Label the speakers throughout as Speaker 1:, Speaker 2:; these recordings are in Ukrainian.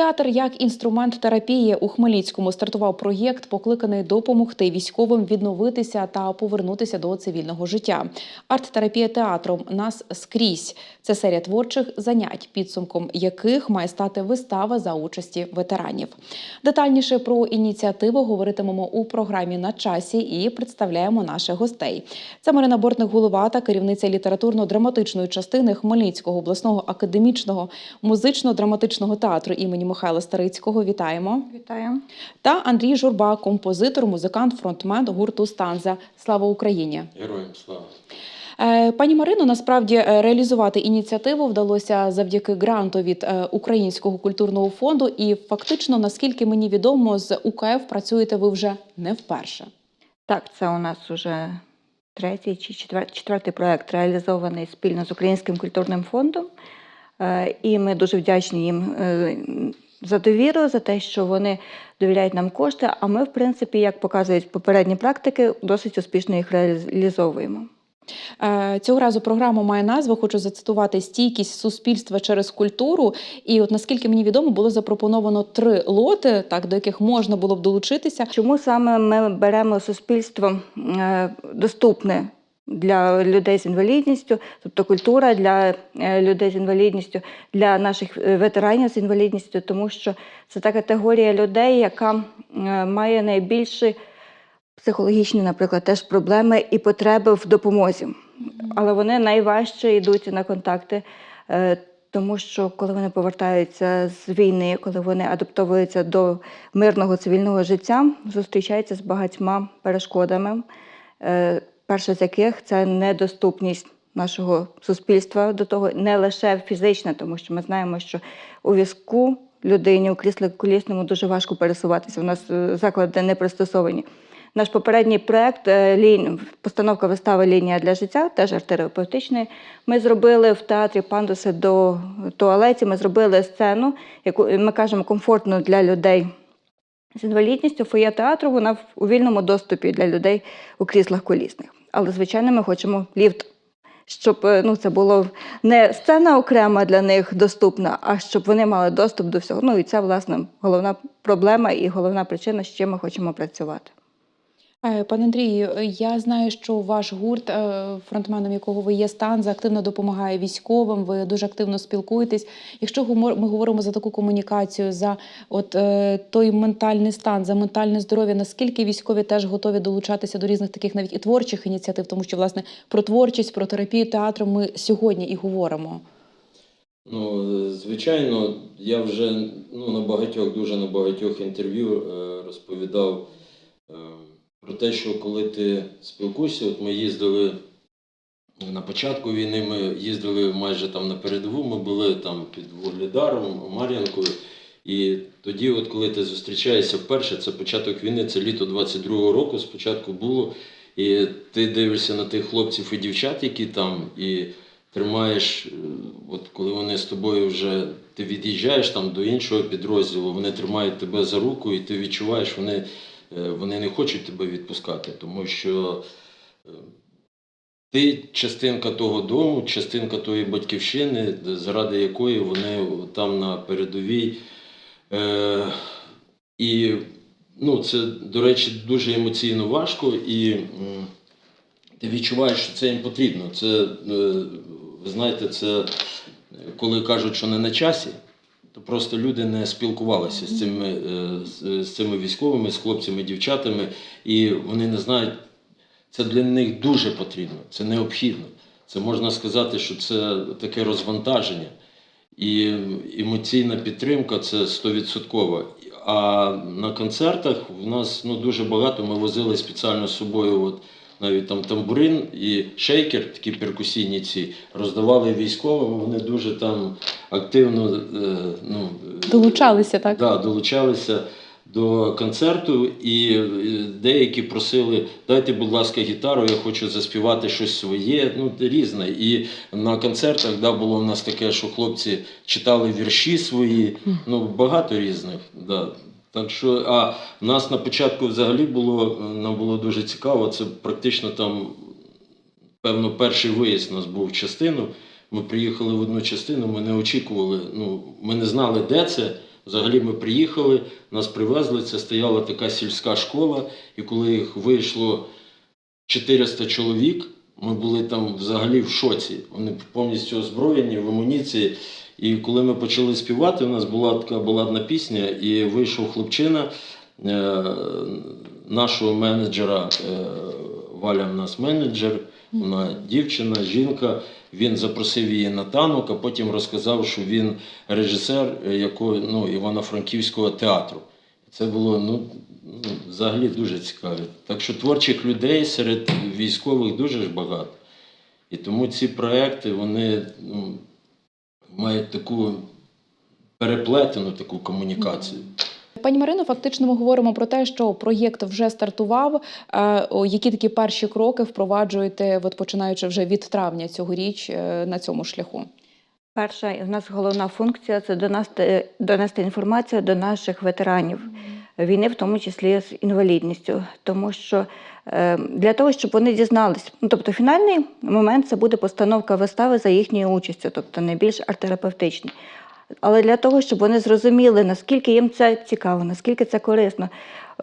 Speaker 1: Театр як інструмент терапії у Хмельницькому стартував проєкт, покликаний допомогти військовим відновитися та повернутися до цивільного життя. Арт-терапія театром нас скрізь. Це серія творчих занять, підсумком яких має стати вистава за участі ветеранів. Детальніше про ініціативу говоритимемо у програмі на часі і представляємо наших гостей. Це Марина Бортник, голова та керівниця літературно-драматичної частини Хмельницького обласного академічного музично-драматичного театру імені Михайла Старицького. Вітаємо.
Speaker 2: Вітаю.
Speaker 1: Та Андрій Журба, композитор, музикант, фронтмен гурту Станза. Слава Україні!
Speaker 3: Героям слава.
Speaker 1: Е, Пані Марино, насправді е, реалізувати ініціативу вдалося завдяки гранту від е, Українського культурного фонду. І фактично, наскільки мені відомо, з УКФ працюєте ви вже не вперше.
Speaker 2: Так, це у нас уже третій чи четвертий проект реалізований спільно з Українським культурним фондом. Е, І ми дуже вдячні їм е, за довіру, за те, що вони довіряють нам кошти. А ми, в принципі, як показують попередні практики, досить успішно їх реалізовуємо.
Speaker 1: Е, Цього разу програма має назву. Хочу зацитувати стійкість суспільства через культуру. І от наскільки мені відомо, було запропоновано три лоти, так до яких можна було б долучитися.
Speaker 2: Чому саме ми беремо суспільство доступне для людей з інвалідністю, тобто культура для е, людей з інвалідністю, для наших е, ветеранів з інвалідністю, тому що це та категорія людей, яка е, має найбільші психологічні, наприклад, теж проблеми і потреби в допомозі. Але вони найважче йдуть на контакти. Тому що коли вони повертаються з війни, коли вони адаптовуються до мирного цивільного життя, зустрічаються з багатьма перешкодами. Е, Перша з яких це недоступність нашого суспільства до того, не лише фізична, тому що ми знаємо, що у візку людині у кріслі колісному дуже важко пересуватися. У нас е, заклади не пристосовані. Наш попередній проект е, постановка вистави Лінія для життя, теж арт-терапевтичний. Ми зробили в театрі пандуси до туалетів. Ми зробили сцену, яку ми кажемо комфортно для людей з інвалідністю. Фоє театру вона у вільному доступі для людей у кріслах колісних. Але, звичайно, ми хочемо ліфт, щоб е, ну, це було не сцена окрема для них доступна, а щоб вони мали доступ до всього. Ну і це, власне, головна проблема і головна причина, з чим ми хочемо працювати.
Speaker 1: Е, Пане Андрію, е, я знаю, що ваш гурт, е, фронтменом якого ви є Станза, активно допомагає військовим. Ви дуже активно спілкуєтесь. Якщо ми говоримо за таку комунікацію, за от той ментальний стан, за ментальне здоров'я, наскільки військові теж готові долучатися до різних таких навіть і творчих ініціатив, тому що власне про творчість, про терапію театру ми сьогодні і говоримо.
Speaker 3: Ну, звичайно, я вже ну, на багатьох, дуже на багатьох інтерв'ю розповідав про те, що коли ти спілкуєшся, от ми їздили на початку війни, ми їздили майже там на передову, ми були там під Вугледаром, Мар'янкою. І тоді, от коли ти зустрічаєшся вперше, це початок війни, це літо 22-го року, спочатку було. І ти дивишся на тих хлопців і дівчат, які там, і тримаєш, е, от коли вони з тобою вже ти від'їжджаєш там до іншого підрозділу, вони тримають тебе за руку, і ти відчуваєш, вони, вони не хочуть тебе відпускати, тому що е, ти частинка того дому, частинка тої батьківщини, заради якої вони там на передовій. Е, і ну, це, до речі, дуже емоційно важко, і ти відчуваєш, що це їм потрібно. Це, е, ви знаєте, це е, коли кажуть, що не на часі, то просто люди не спілкувалися з цими, е, з, з цими військовими, з хлопцями, дівчатами, і вони не знають, це для них дуже потрібно, це необхідно. Це можна сказати, що це таке розвантаження. І емоційна підтримка це 100%. А на концертах в нас ну, дуже багато. Ми возили спеціально з собою от, навіть там тамбурин і шейкер, такі перкусійні ці, роздавали військовим. Вони дуже там активно е, ну,
Speaker 1: Долучалися, так?
Speaker 3: Да, долучалися до концерту, і е, деякі просили, дайте, будь ласка, гітару, я хочу заспівати щось своє, ну різне. І на концертах да, було в нас таке, що хлопці читали вірші свої, ну багато різних. Да. Так що, а нас на початку взагалі було, е, нам було дуже цікаво, це практично там, певно, перший виїзд у нас був в частину. Ми приїхали в одну частину, ми не очікували, ну, ми не знали, де це. Взагалі ми приїхали, нас привезли, це стояла така сільська школа, і коли їх вийшло 400 чоловік, ми були там взагалі в шоці. Вони повністю озброєні в амуніції. І коли ми почали співати, у нас була така баладна пісня, і вийшов хлопчина е, нашого менеджера. Е, Валя в нас менеджер, вона дівчина, жінка. Він запросив її на танок, а потім розказав, що він режисер е, якого, ну, Івано-Франківського театру. Це було ну, взагалі дуже цікаво. Так що творчих людей серед військових дуже ж багато. І тому ці проекти вони ну, мають таку переплетену таку комунікацію.
Speaker 1: Пані Марино, фактично ми говоримо про те, що проєкт вже стартував. Е, Які такі перші кроки впроваджуєте, от починаючи вже від травня цьогоріч е, на цьому шляху?
Speaker 2: Перша і в нас головна функція це донести, донести інформацію до наших ветеранів війни, в тому числі з інвалідністю. Тому що е, для того, щоб вони дізнались, ну тобто фінальний момент це буде постановка вистави за їхньою участю, тобто найбільш арт-терапевтичний. Але для того, щоб вони зрозуміли, наскільки їм це цікаво, наскільки це корисно.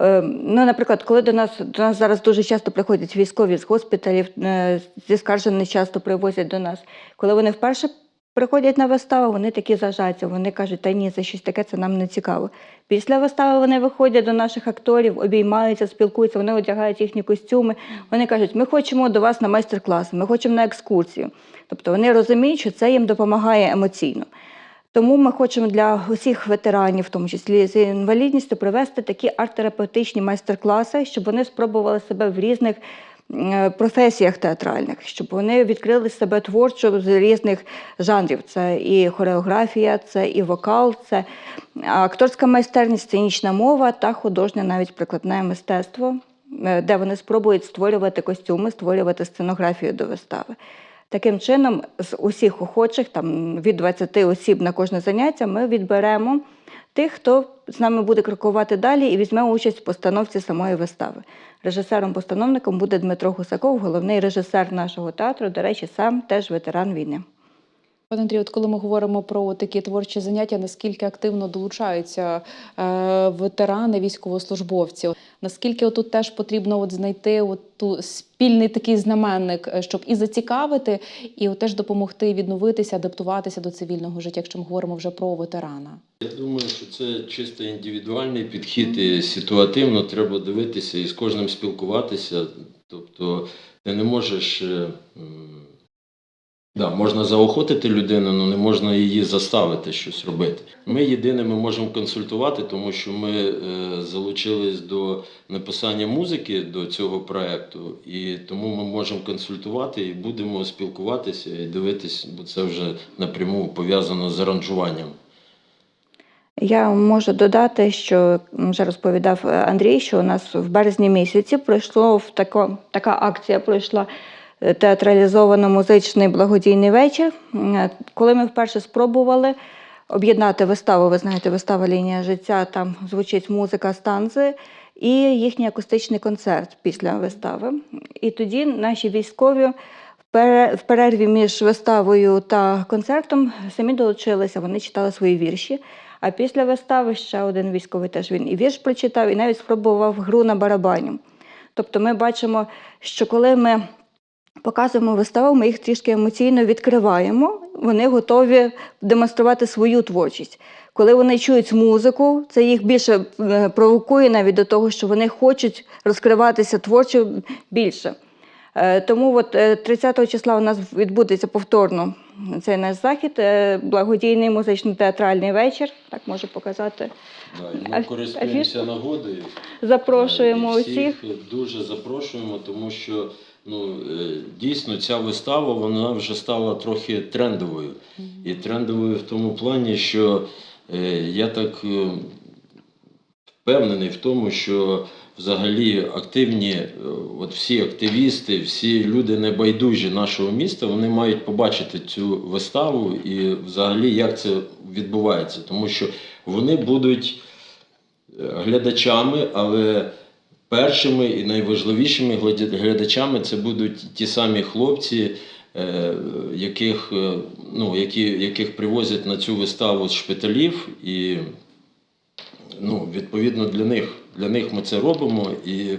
Speaker 2: Е, Ну, наприклад, коли до нас до нас зараз дуже часто приходять військові з госпіталів, е, зі скаржень часто привозять до нас. Коли вони вперше приходять на виставу, вони такі зажаться. Вони кажуть, та ні, це щось таке, це нам не цікаво. Після вистави вони виходять до наших акторів, обіймаються, спілкуються, вони одягають їхні костюми. Вони кажуть, ми хочемо до вас на майстер-клас, ми хочемо на екскурсію. Тобто вони розуміють, що це їм допомагає емоційно. Тому ми хочемо для усіх ветеранів, в тому числі з інвалідністю, провести такі арт-терапевтичні майстер-класи, щоб вони спробували себе в різних професіях театральних, щоб вони відкрили себе творчо з різних жанрів. Це і хореографія, це і вокал, це акторська майстерність, сценічна мова та художнє навіть прикладне мистецтво, е, де вони спробують створювати костюми, створювати сценографію до вистави. Таким чином, з усіх охочих, там від 20 осіб на кожне заняття, ми відберемо тих, хто з нами буде крокувати далі і візьме участь в постановці самої вистави. Режисером-постановником буде Дмитро Гусаков, головний режисер нашого театру, до речі, сам теж ветеран війни.
Speaker 1: Пане Андрію, от коли ми говоримо про такі творчі заняття, наскільки активно долучаються е, ветерани, військовослужбовці? Наскільки отут теж потрібно от знайти от ту спільний такий знаменник, е, щоб і зацікавити, і от теж допомогти відновитися, адаптуватися до цивільного життя, якщо ми говоримо вже про ветерана?
Speaker 3: Я думаю, що це чисто індивідуальний підхід і ситуативно треба дивитися і з кожним спілкуватися. Тобто ти не можеш. Да, можна заохотити людину, але не можна її заставити щось робити. Ми єдине ми можемо консультувати, тому що ми е, залучились до написання музики до цього проєкту, і тому ми можемо консультувати і будемо спілкуватися і дивитись, бо це вже напряму пов'язано з аранжуванням.
Speaker 2: Я можу додати, що вже розповідав е, Андрій, що у нас в березні місяці пройшло в тако, така акція пройшла театралізовано-музичний благодійний вечір. Е, Коли ми вперше спробували об'єднати виставу, ви знаєте, вистава Лінія життя, там звучить музика станзи і їхній акустичний концерт після вистави. І тоді наші військові в перерві між виставою та концертом самі долучилися, вони читали свої вірші. А після вистави ще один військовий теж він і вірш прочитав, і навіть спробував гру на барабані. Тобто ми бачимо, що коли ми показуємо виставу, ми їх трішки емоційно відкриваємо, вони готові демонструвати свою творчість. Коли вони чують музику, це їх більше е, провокує навіть до того, що вони хочуть розкриватися творчо більше. Е, Тому от е, 30 числа у нас відбудеться повторно цей наш захід, е, благодійний музично-театральний вечір. Так можу показати.
Speaker 3: Да, ми користуємося нагодою.
Speaker 2: Запрошуємо
Speaker 3: І
Speaker 2: усіх.
Speaker 3: Дуже запрошуємо, тому що ну, е, дійсно ця вистава вона вже стала трохи трендовою. І трендовою в тому плані, що е, я так е, впевнений в тому, що взагалі активні, от всі активісти, всі люди небайдужі нашого міста, вони мають побачити цю виставу і взагалі як це відбувається, тому що вони будуть глядачами, але першими і найважливішими глядачами це будуть ті самі хлопці, е, яких, е, ну, які, яких привозять на цю виставу з шпиталів. І ну, відповідно для них. Для них ми це робимо і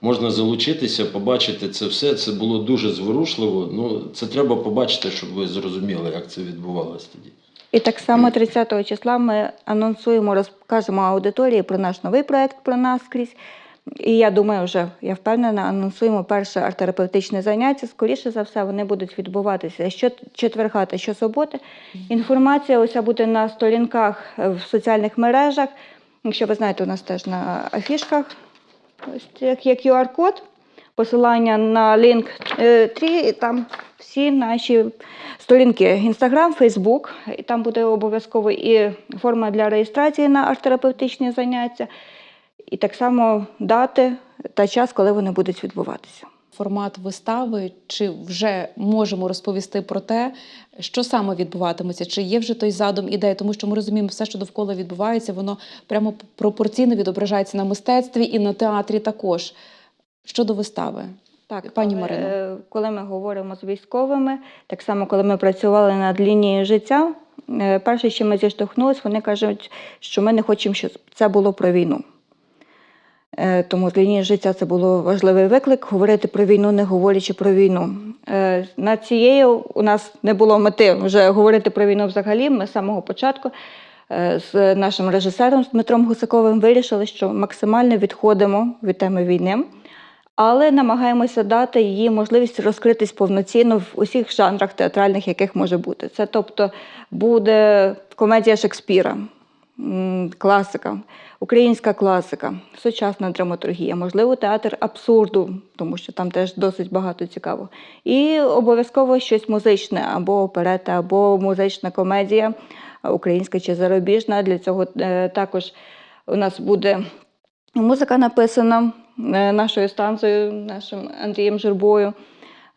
Speaker 3: можна залучитися, побачити це все. Це було дуже зворушливо. Ну, це треба побачити, щоб ви зрозуміли, як це відбувалося тоді.
Speaker 2: І так само 30 числа ми анонсуємо, розкажемо аудиторії про наш новий проект про нас скрізь. І я думаю, вже я впевнена, анонсуємо перше арт-терапевтичне заняття. Скоріше за все, вони будуть відбуватися що четверга та щосуботи. Інформація уся буде на сторінках е, в соціальних мережах. Якщо ви знаєте, у нас теж на афішках ось є QR-код, посилання на лінк 3, і там всі наші сторінки Instagram, Facebook, і там буде обов'язково і форма для реєстрації на арт-терапевтичні заняття, і так само дати та час, коли вони будуть відбуватися.
Speaker 1: Формат вистави, чи вже можемо розповісти про те, що саме відбуватиметься, чи є вже той задум ідеї, тому що ми розуміємо, все, що довкола відбувається, воно прямо пропорційно відображається на мистецтві і на театрі також. Щодо вистави.
Speaker 2: Так,
Speaker 1: Пані Марино.
Speaker 2: е, коли ми говоримо з військовими, так само, коли ми працювали над лінією життя, е, перше, що ми зіштовхнулися, вони кажуть, що ми не хочемо, щоб це було про війну. Е, Тому з лінії життя це було важливий виклик говорити про війну, не говорячи про війну. Е, Над цією у нас не було мети вже говорити про війну взагалі. Ми з самого початку е, з нашим режисером з Дмитром Гусаковим вирішили, що максимально відходимо від теми війни але намагаємося дати їй можливість розкритись повноцінно в усіх жанрах театральних, яких може бути. Це тобто буде комедія Шекспіра, класика, українська класика, сучасна драматургія, можливо, театр абсурду, тому що там теж досить багато цікаво. І обов'язково щось музичне, або оперета, або музична комедія, українська чи зарубіжна. Для цього е, також у нас буде Музика написана е, нашою станцією, нашим Андрієм Журбою.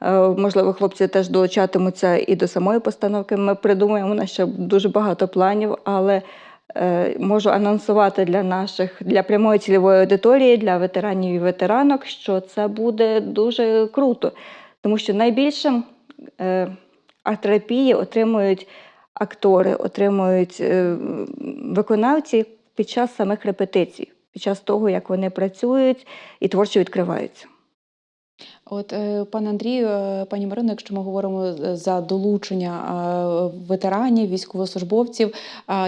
Speaker 2: Е, Можливо, хлопці теж долучатимуться і до самої постановки. Ми придумаємо у нас ще дуже багато планів, але можу анонсувати для наших для прямої цільової аудиторії, для ветеранів і ветеранок, що це буде дуже круто, тому що найбільше е, арт-терапії отримують актори, отримують е, виконавці під час самих репетицій, під час того, як вони працюють і творчо відкриваються.
Speaker 1: От, е, пане Андрію, е, пані Марино, якщо ми говоримо е, за долучення ветеранів, військовослужбовців,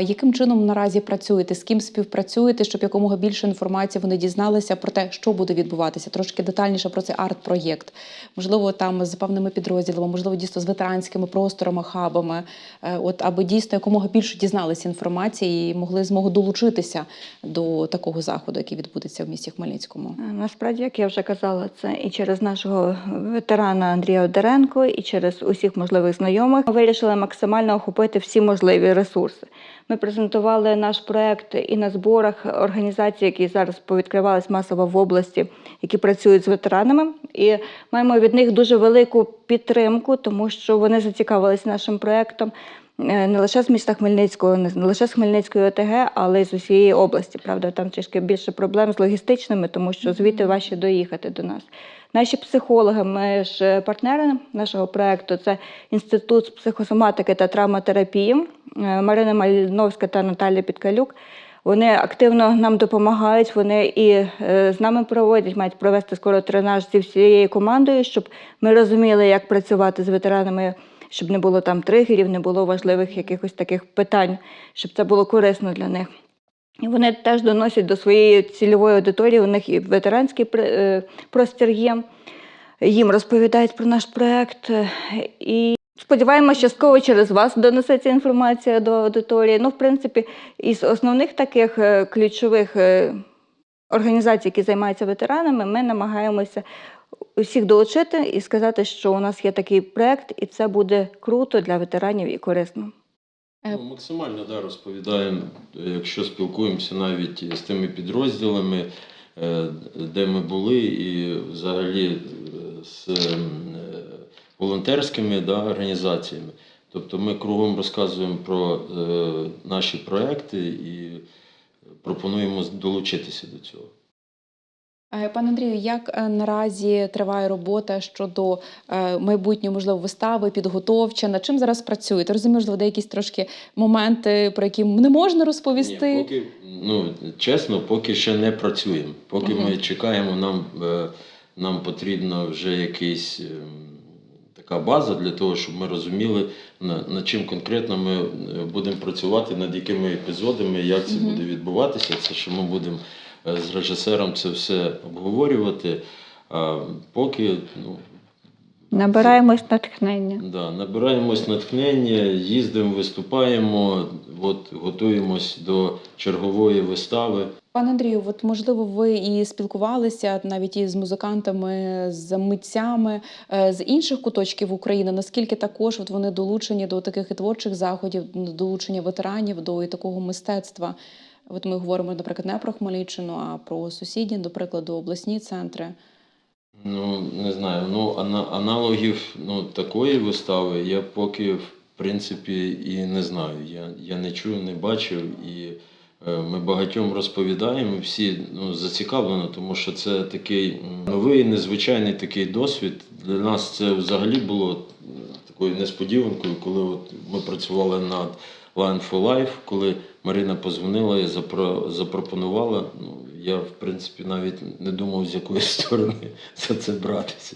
Speaker 1: яким чином наразі працюєте, з ким співпрацюєте, щоб якомога більше інформації вони дізналися про те, що буде відбуватися, трошки детальніше про цей арт-проєкт, можливо, там з певними підрозділами, можливо, дійсно з ветеранськими просторами, хабами, от аби дійсно якомога більше дізналися інформації і могли змогу долучитися до такого заходу, який відбудеться в місті Хмельницькому.
Speaker 2: Насправді, як я вже казала, це і через нашого ветерана Андрія Одеренко, і через усіх можливих знайомих ми вирішили максимально охопити всі можливі ресурси. Ми презентували наш проект і на зборах організацій, які зараз повідкривались масово в області, які працюють з ветеранами. І маємо від них дуже велику підтримку, тому що вони зацікавились нашим проектом. е, Не лише з міста Хмельницького, не не лише з Хмельницької ОТГ, але й з усієї області. Правда, там трішки більше проблем з логістичними, тому що звідти важче доїхати до нас. Наші психологи, ми ж партнери нашого проекту, це Інститут психосоматики та травматерапії е, Марина Мальновська та Наталя Підкалюк. Вони активно нам допомагають. Вони і е, з нами проводять, мають провести скоро тренаж зі всією командою, щоб ми розуміли, як працювати з ветеранами, щоб не було там тригерів, не було важливих якихось таких питань, щоб це було корисно для них. І вони теж доносять до своєї цільової аудиторії. У них і ветеранський е, простір є. Їм розповідають про наш проект. е, І сподіваємося, частково через вас донесеться інформація до аудиторії. Ну, в принципі, із основних таких е, ключових організацій, які займаються ветеранами, ми намагаємося усіх долучити і сказати, що у нас є такий проект, і це буде круто для ветеранів і корисно.
Speaker 1: Е,
Speaker 3: Ну, максимально да, розповідаємо, якщо спілкуємося навіть з тими підрозділами, е, де ми були, і взагалі е, з волонтерськими да, організаціями. Тобто ми кругом розказуємо про наші проекти і пропонуємо долучитися до цього.
Speaker 1: Е, Пане Андрію, як е, наразі триває робота щодо е, майбутньої, можливо, вистави, підготовча? Над чим зараз працюєте? Розумію, можливо, де якісь трошки моменти, про які не можна розповісти.
Speaker 3: Ні, поки, ну, чесно, поки ще не працюємо. Поки ми чекаємо, нам, нам потрібна вже якийсь. ем, Така база для того, щоб ми розуміли, на- над чим конкретно ми будемо працювати, над якими епізодами, як це
Speaker 1: Мгм.
Speaker 3: буде відбуватися. Це що ми будемо з режисером це все обговорювати. А поки ну,
Speaker 2: Набираємось натхнення.
Speaker 3: Да, набираємось натхнення, їздимо, виступаємо, от, готуємось до чергової вистави.
Speaker 1: Пане Андрію, от можливо, ви і спілкувалися навіть і з музикантами, з митцями е, з інших куточків України. Наскільки також от вони долучені до таких і творчих заходів, долучення ветеранів до і такого мистецтва? От ми говоримо, наприклад, не про Хмельниччину, а про сусідні, до прикладу, обласні центри.
Speaker 3: Ну, не знаю, ну, аналогів ну, такої вистави я поки, в принципі, і не знаю. Я, я не чув, не бачив. І е, ми багатьом розповідаємо, всі ну, зацікавлені, тому що це такий новий, незвичайний такий досвід. Для нас це взагалі було такою несподіванкою, коли от ми працювали над Line for Life, коли Марина позвонила і запропонувала. Ну, я, в принципі, навіть не думав, з якої сторони за це братися.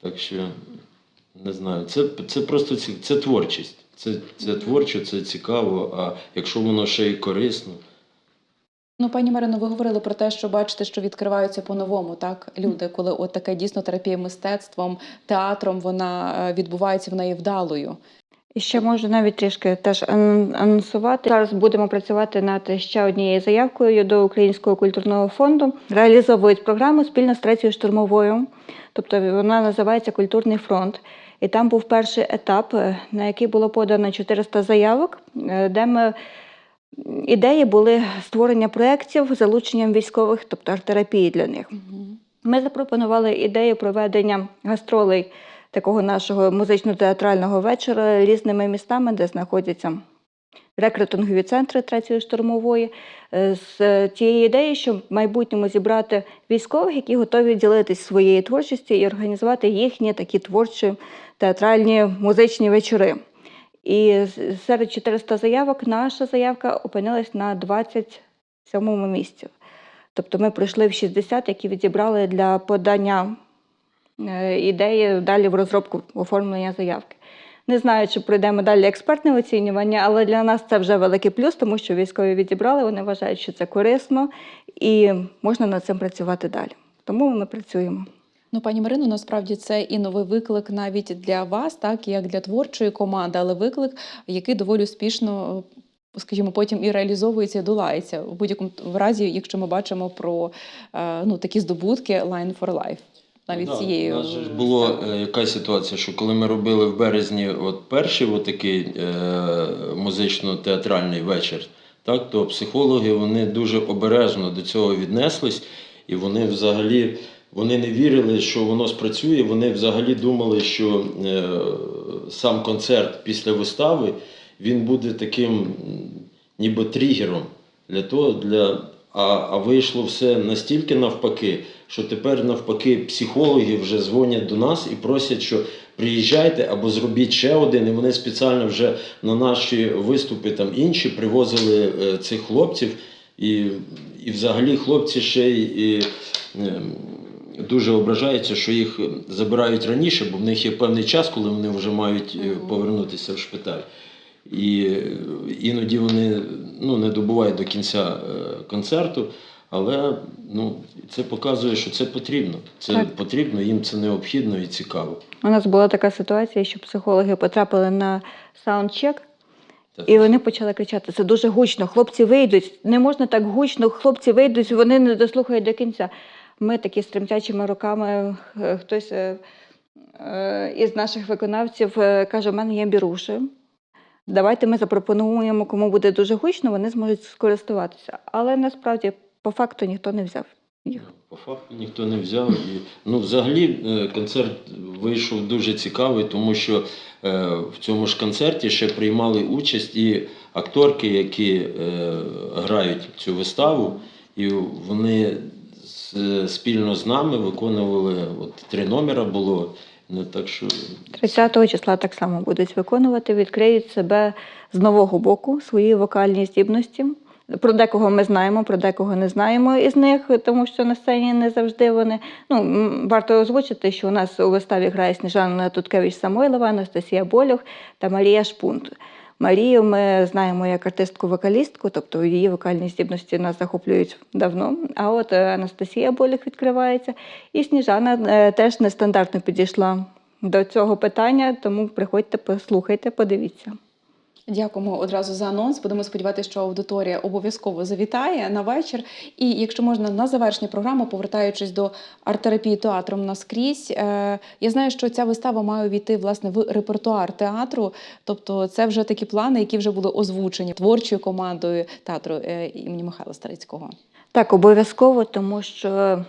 Speaker 3: Так що, не знаю, це, це просто ці- це творчість. Це, це творчо, це цікаво, а якщо воно ще й корисно.
Speaker 1: Ну, пані Марино, ви говорили про те, що бачите, що відкриваються по-новому, так люди, коли от така дійсно терапія мистецтвом, театром, вона е, відбувається, вона є вдалою.
Speaker 2: І ще можу навіть трішки теж ан- анонсувати. Зараз будемо працювати над ще однією заявкою до Українського культурного фонду. Реалізовують програму спільно з третьою штурмовою, тобто вона називається Культурний фронт. І там був перший етап, е, на який було подано 400 заявок, е, де ми ідеї були створення проєктів з залученням військових, тобто арт-терапії для них. Ми запропонували ідею проведення гастролей такого нашого музично-театрального вечора різними містами, де знаходяться рекрутингові центри третьої штурмової, е, з тією ідеєю, щоб в майбутньому зібрати військових, які готові ділитись своєю творчістю і організувати їхні такі творчі театральні музичні вечори. І серед 400 заявок наша заявка опинилась на 27 місці. Тобто ми пройшли в 60, які відібрали для подання ідеї далі в розробку оформлення заявки. Не знаю, чи пройдемо далі експертне оцінювання, але для нас це вже великий плюс, тому що військові відібрали, вони вважають, що це корисно і можна над цим працювати далі. Тому ми працюємо.
Speaker 1: Ну, пані Марино, насправді це і новий виклик навіть для вас, так як для творчої команди, але виклик, який доволі успішно. е, Скажімо, потім і реалізовується, і долається в будь-якому разі, якщо ми бачимо про е, ну такі здобутки Line for Life. Навіть
Speaker 3: Да,
Speaker 1: цією
Speaker 3: У нас же ж була е, яка ситуація, що коли ми робили в березні от перший от такий е, музично-театральний вечір, так, то психологи вони дуже обережно до цього віднеслись, і вони взагалі вони не вірили, що воно спрацює. Вони взагалі думали, що е, сам концерт після вистави він буде таким ніби тригером для того, для. А, а вийшло все настільки навпаки, що тепер навпаки психологи вже дзвонять до нас і просять, що приїжджайте або зробіть ще один. І вони спеціально вже на наші виступи там інші привозили е, цих хлопців. І, і взагалі хлопці ще й і, е, дуже ображаються, що їх забирають раніше, бо в них є певний час, коли вони вже мають е, повернутися в шпиталь. І е, іноді вони ну, не добувають до кінця е, концерту, але ну, це показує, що це потрібно. Це
Speaker 2: Так.
Speaker 3: потрібно, їм це необхідно і цікаво.
Speaker 2: У нас була така ситуація, що психологи потрапили на саундчек,
Speaker 3: Так.
Speaker 2: І вони почали кричати: це дуже гучно, хлопці вийдуть, не можна так гучно, хлопці вийдуть, вони не дослухають до кінця. Ми такі з тремтячими руками, е, хтось із наших виконавців каже: у мене є біруші. Давайте ми запропонуємо, кому буде дуже гучно, вони зможуть скористуватися. Але насправді по факту ніхто не взяв їх.
Speaker 3: По факту ніхто не взяв. І, ну, взагалі е, концерт вийшов дуже цікавий, тому що е, в цьому ж концерті ще приймали участь і акторки, які е, грають цю виставу, і вони спільно з нами виконували от три номера було. Ну так що
Speaker 2: 30 числа так само будуть виконувати, відкриють себе з нового боку, свої вокальні здібності. Про декого ми знаємо, про декого не знаємо із них, тому що на сцені не завжди вони. Ну, варто озвучити, що у нас у виставі грає Сніжана Туткевич Самойлова, Анастасія Болюх та Марія Шпунт. Марію ми знаємо як артистку-вокалістку, тобто її вокальні здібності нас захоплюють давно. А от е, Анастасія Болюх відкривається, і Сніжана е, теж нестандартно підійшла до цього питання, тому приходьте, послухайте, подивіться.
Speaker 1: Дякуємо одразу за анонс. Будемо сподіватися, що аудиторія обов'язково завітає на вечір. І якщо можна на завершення програми, повертаючись до арт-терапії театром наскрізь, е, я знаю, що ця вистава має увійти власне в репертуар театру. Тобто, це вже такі плани, які вже були озвучені творчою командою театру е, імені Михайла Старицького.
Speaker 2: Так, обов'язково, тому що е,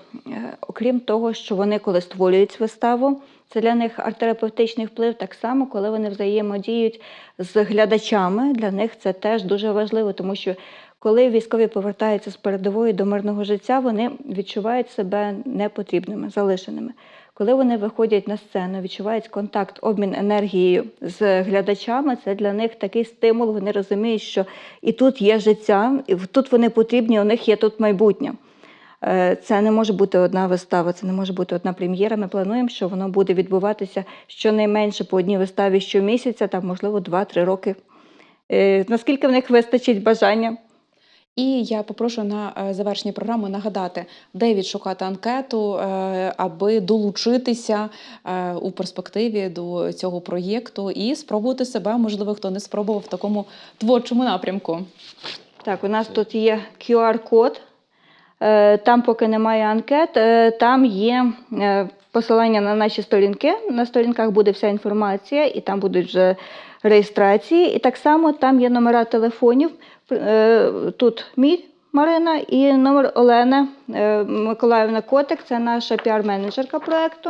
Speaker 2: окрім того, що вони коли створюють виставу, це для них арт-терапевтичний вплив, так само, коли вони взаємодіють з глядачами, для них це теж дуже важливо, тому що коли військові повертаються з передової до мирного життя, вони відчувають себе непотрібними, залишеними. Коли вони виходять на сцену, відчувають контакт, обмін енергією з глядачами, це для них такий стимул. Вони розуміють, що і тут є життя, і тут вони потрібні, у них є тут майбутнє. Е, Це не може бути одна вистава, це не може бути одна прем'єра. Ми плануємо, що воно буде відбуватися щонайменше по одній виставі щомісяця, там, можливо, 2-3 роки. Е, Наскільки в них вистачить бажання?
Speaker 1: І я попрошу на е, завершення програми нагадати, де відшукати анкету, аби долучитися у перспективі до цього проєкту і спробувати себе, можливо, хто не спробував в такому творчому напрямку.
Speaker 2: Так, у нас тут є QR-код. Е, Там, поки немає анкет, е, там є е, посилання на наші сторінки. На сторінках буде вся інформація, і там будуть вже реєстрації. І так само там є номера телефонів. Тут мій Марина і номер Олени е, Миколаївна Котик, це наша піар-менеджерка проєкту.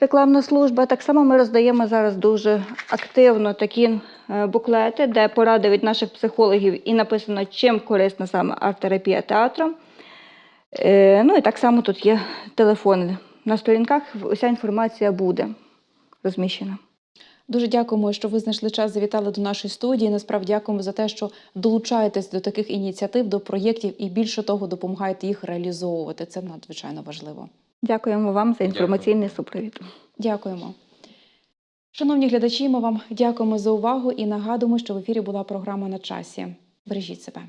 Speaker 2: Рекламна служба. Так само ми роздаємо зараз дуже активно такі буклети, де поради від наших психологів і написано, чим корисна саме арт-терапія театром. Е, Ну і так само тут є телефони. На сторінках уся інформація буде розміщена.
Speaker 1: Дуже дякуємо, що ви знайшли час, завітали до нашої студії. Насправді дякуємо за те, що долучаєтесь до таких ініціатив, до проєктів і більше того, допомагаєте їх реалізовувати. Це надзвичайно важливо.
Speaker 2: Дякуємо вам за інформаційний супровід.
Speaker 1: Дякуємо. Шановні глядачі, ми вам дякуємо за увагу і нагадуємо, що в ефірі була програма на часі. Бережіть себе.